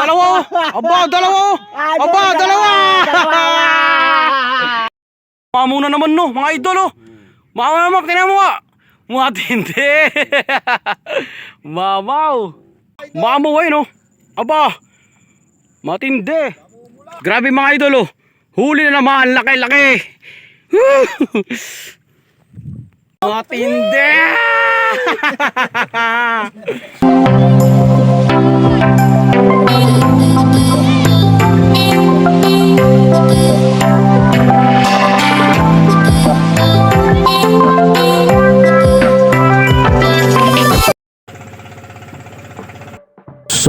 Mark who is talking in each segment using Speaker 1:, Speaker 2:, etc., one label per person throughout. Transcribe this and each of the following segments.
Speaker 1: Dalawa! oh. Aba, dalawa! oh. Aba, dalawa! Mamo na naman no, mga idol oh. Mama naman, mo nga. Matindi. Mamaw. Mamo ay no. Aba. Matindi. Grabe mga idol oh. Huli na naman, laki-laki. Matindi.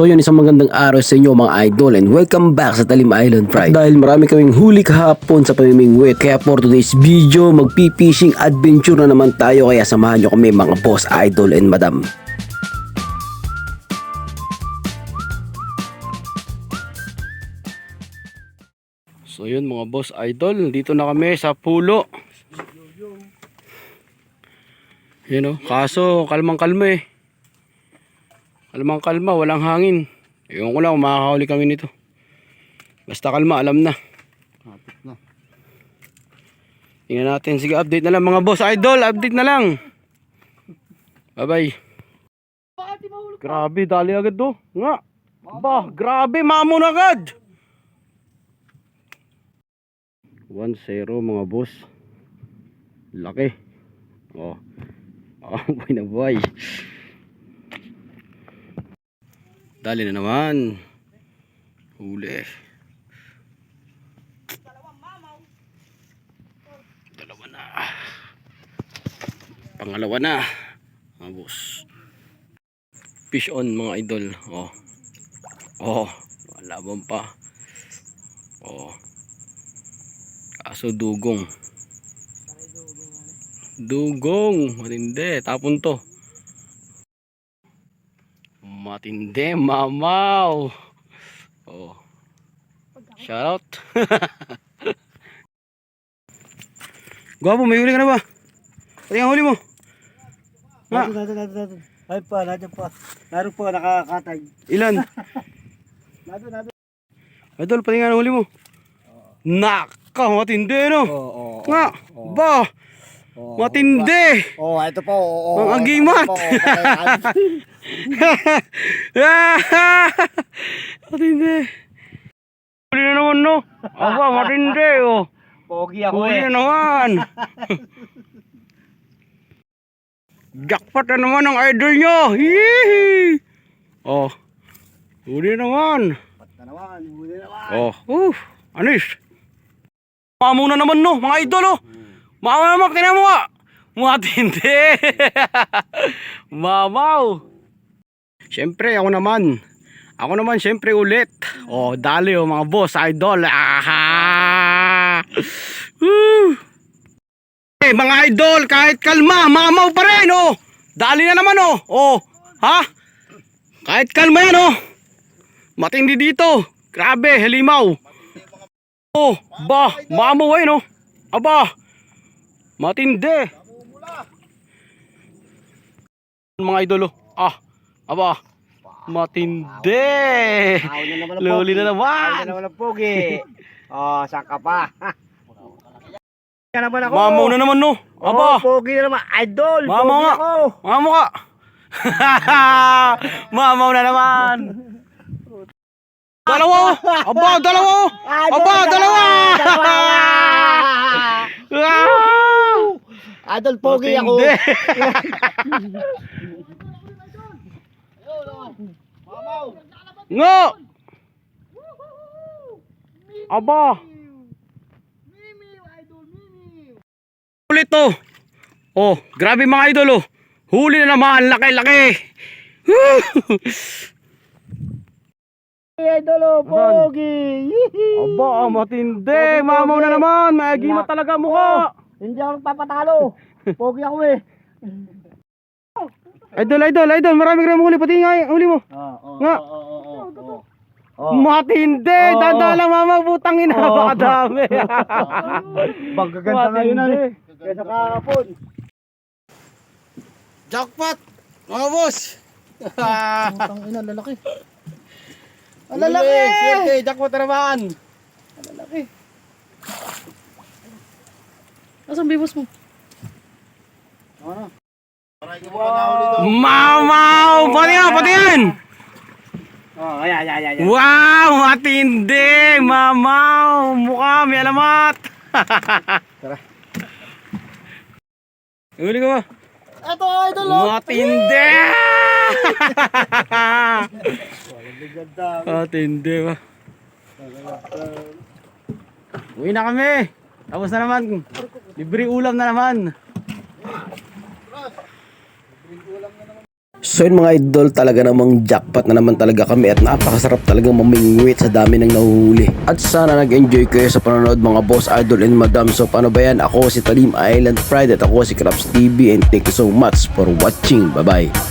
Speaker 2: So yun isang magandang araw sa inyo mga idol and welcome back sa Talim Island Pride. Dahil marami kaming huli kahapon sa pamimingwit kaya for today's video magpi-fishing adventure na naman tayo kaya samahan nyo kami mga boss idol and madam.
Speaker 1: So yun mga boss idol, dito na kami sa pulo. Yun oh, kaso kalmang kalma eh. Kalmang kalma, walang hangin. Ewan ko lang makakahuli kami nito. Basta kalma, alam na. Tingnan natin, sige update na lang mga boss idol, update na lang. Bye bye. Grabe, dali agad do. Nga. Ba, grabe, mamon agad. 1-0 mga boss. Laki. Oh. Oh, buhay na buhay. Dali na naman. Huli. Dalawa na. Pangalawa na. Mga boss. Fish on mga idol. Oh. Oh. Laban pa. Oh. Kaso dugong. Dugong. Matindi. Tapon to. Matindi. Mamaw. Oh. Shout out. Gwapo, may huli ka na ba? Pati ang huli mo. Nga.
Speaker 3: Natin, natin, natin, natin. Ay pa, natin pa. Naroon po, nakakatag.
Speaker 1: Ilan?
Speaker 3: Natin, natin.
Speaker 1: Idol, pati nga ang huli mo. Naka, matindi no.
Speaker 3: Oo, oo.
Speaker 1: Nga. Ba.
Speaker 3: Oo.
Speaker 1: Matindi.
Speaker 3: Oh, ito po. Ito po, patayan.
Speaker 1: matindi. Huli na naman no. Aba, matindi oh.
Speaker 3: Pogi ako
Speaker 1: Huli
Speaker 3: eh.
Speaker 1: na naman. Jackpot na naman ang idol nyo. Hihi. Oh. Huli na naman.
Speaker 3: Basta naman, huli naman.
Speaker 1: Oh. Uh. Anis. Mamo na naman no, mga idol oh. Mama naman, tinan mo nga. Matindi. Mamaw. Siyempre, ako naman. Ako naman, siyempre ulit. Oh, dali oh, mga boss, idol. Aha! Woo! Eh, mga idol, kahit kalma, mamaw pa rin, oh. Dali na naman, oh. Oh, ha? Kahit kalma yan, oh. Matindi dito. Grabe, halimaw. Oh, ba, mamaw ay, no. Aba, matindi. Mga idolo, ah, aba, matindi.
Speaker 3: Ayaw na naman
Speaker 1: Luli na naman.
Speaker 3: na naman ang pogi. Oh, saan ka pa? Kaya naman ako.
Speaker 1: Mamaw na naman, no.
Speaker 3: Oh,
Speaker 1: Aba,
Speaker 3: pogi na naman. Idol,
Speaker 1: Mamaw nga. mamaw ka. mamaw na naman. Dalawa, oh. aba, dalawa. oh.
Speaker 3: Idol,
Speaker 1: Aba, dalawa.
Speaker 3: Idol, pogi ako.
Speaker 1: Matindi. Nga! Aba! Ulit to! Oh, grabe mga idol oh! Huli na naman, laki-laki! Woo!
Speaker 3: Idol, oh, pogi.
Speaker 1: Aba, ah, matindi! Mamaw na naman! May agima talaga mukha!
Speaker 3: Hindi ako papatalo. Pogi ako eh.
Speaker 1: Idol, idol, idol! Marami ka huli, pati nga huli mo!
Speaker 3: Oo,
Speaker 1: Nga.
Speaker 3: oo, oo, oo, oo. Oh.
Speaker 1: Matindi!
Speaker 3: Oo.
Speaker 1: Tanda lang mama, putang ina,
Speaker 3: Oo.
Speaker 1: baka dami!
Speaker 3: Bagaganda ngayon
Speaker 1: Matindi.
Speaker 3: ano. Kaya kahapon.
Speaker 1: Jackpot! Mga boss!
Speaker 3: Putang ina, lalaki.
Speaker 1: Ang lalaki! Swerte, jackpot na naman!
Speaker 4: Asan bibos mo?
Speaker 1: Mamaw! Pati yan, pati yan!
Speaker 3: Oh, ayan, ayan, ayan.
Speaker 1: Wow! Matindi! Mamaw! Mukha, may alamat!
Speaker 3: Tara.
Speaker 1: Uli ko ba?
Speaker 4: Ito, idol. oh.
Speaker 1: Matindi! Matindi ba? Uwi na kami! Tapos na naman. Libre ulam na naman.
Speaker 2: So yun mga idol, talaga namang jackpot na naman talaga kami at napakasarap talagang mamingwit sa dami ng nahuhuli. At sana nag-enjoy kayo sa panonood mga boss, idol and madam. So paano ba yan? Ako si Talim Island Pride at ako si Craps TV and thank you so much for watching. Bye bye.